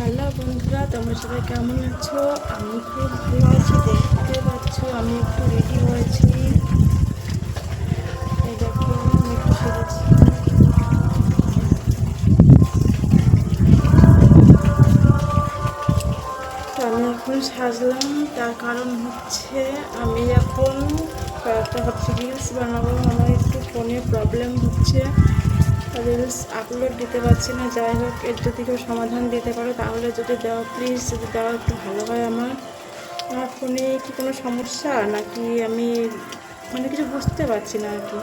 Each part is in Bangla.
হ্যালো বন্ধুরা, তোমরা সবাই কেমন আছো? আমি খুব ভালো আছি, দেখতে পাচ্ছ আমি একটু রেডি হয়েছি। এই আমি এখন সাজলাম, তার কারণ হচ্ছে আমি এখন কয়েকটা হচ্ছে রিলস বানাবো, আমার একটু ফোনে প্রবলেম হচ্ছে। রিলস আপলোড দিতে পারছি না। যাই হোক, এর যদি কেউ সমাধান দিতে পারো, তাহলে যদি দেওয়া প্লিজ যদি দেওয়া একটু ভালো হয় আমার। আমার ফোনে কি কোনো সমস্যা? নাকি আমি মানে কিছু বুঝতে পারছি না আর কি।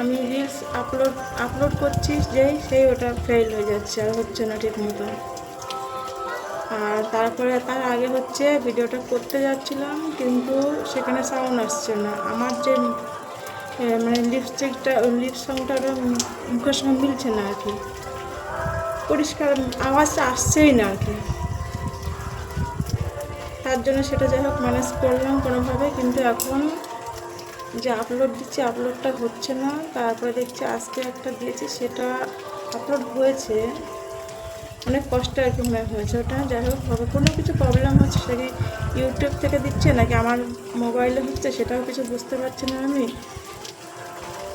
আমি রিলস আপলোড আপলোড করছি, যেই, সেই ওটা ফেল হয়ে যাচ্ছে আর হচ্ছে না ঠিক মতো। আর তারপরে, তার আগে হচ্ছে ভিডিওটা করতে যাচ্ছিলাম, কিন্তু সেখানে সাউন্ড আসছে না। আমার যে মানে লিপস্টিকটা লিপ মু- মুখের সঙ্গে মিলছে না আর কি। পরিষ্কার আওয়াজটা আসছেই না আর কি। তার জন্য সেটা যাই হোক ম্যানেজ করলাম কোনোভাবে, কিন্তু এখন যে আপলোড দিচ্ছি আপলোডটা হচ্ছে না। তারপরে দেখছি আজকে একটা দিয়েছি, সেটা আপলোড হয়েছে। অনেক কষ্ট আর কি মনে হয়েছে ওটা। যাই হোক, হবে কোনো কিছু প্রবলেম হচ্ছে সেটা ইউটিউব থেকে দিচ্ছে নাকি আমার মোবাইলে হচ্ছে সেটাও কিছু বুঝতে পারছি না আমি।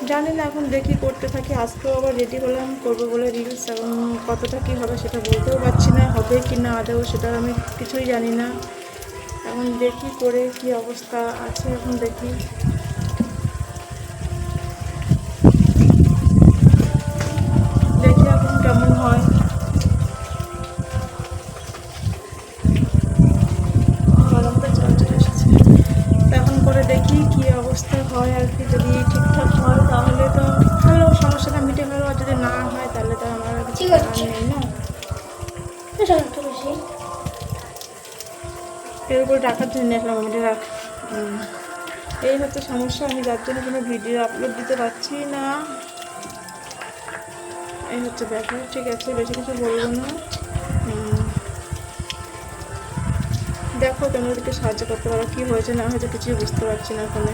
জানি না এখন দেখি করতে থাকি। আজকেও আবার রেডি হলাম, করব বলে রিলস এবং কতটা কী হবে সেটা বলতেও পারছি না, হবে কি না, আদৌ সেটা আমি কিছুই জানি না। এখন দেখি করে কি অবস্থা আছে, এখন দেখি। দেখি এখন কেমন হয়। এখন করে দেখি কি অবস্থা হয় আর কি, যদি ঠিক আছে। এর উপরে টাকার জন্য আসলাম আমি রাখ এই হচ্ছে সমস্যা। আমি যার জন্য কোনো ভিডিও আপলোড দিতে পারছি না। এই হচ্ছে ব্যাপার ঠিক আছে, বেশি কিছু বলব না। দেখো তোমাদেরকে সাহায্য করতে পারো। কী হয়েছে না হয়েছে কিছুই বুঝতে পারছি না ফোনে